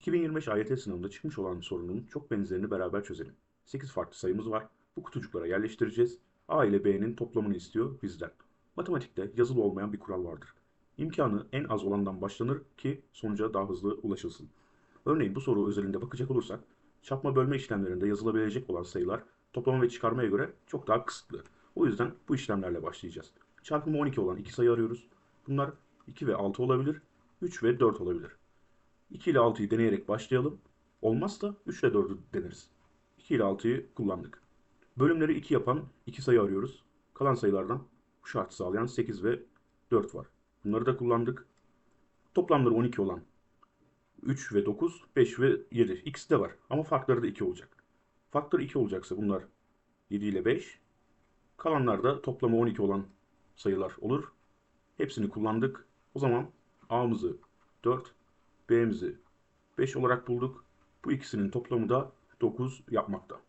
2025 AYT sınavında çıkmış olan sorunun çok benzerini beraber çözelim. 8 farklı sayımız var. Bu kutucuklara yerleştireceğiz. A ile B'nin toplamını istiyor bizden. Matematikte yazılı olmayan bir kural vardır. İmkanı en az olandan başlanır ki sonuca daha hızlı ulaşılsın. Örneğin bu soru özelinde bakacak olursak, çarpma bölme işlemlerinde yazılabilecek olan sayılar toplama ve çıkarmaya göre çok daha kısıtlı. O yüzden bu işlemlerle başlayacağız. Çarpımı 12 olan iki sayı arıyoruz. Bunlar 2 ve 6 olabilir, 3 ve 4 olabilir. 2 ile 6'yı deneyerek başlayalım. Olmazsa 3 ile 4'ü deneriz. 2 ile 6'yı kullandık. Bölümleri 2 yapan 2 sayı arıyoruz. Kalan sayılardan bu şartı sağlayan 8 ve 4 var. Bunları da kullandık. Toplamları 12 olan 3 ve 9, 5 ve 7. İkisi de var ama farkları da 2 olacak. Faktör 2 olacaksa bunlar 7 ile 5. Kalanlar da toplamı 12 olan sayılar olur. Hepsini kullandık. O zaman A'mızı 4, B'mizi 5 olarak bulduk. Bu ikisinin toplamı da 9 yapmakta.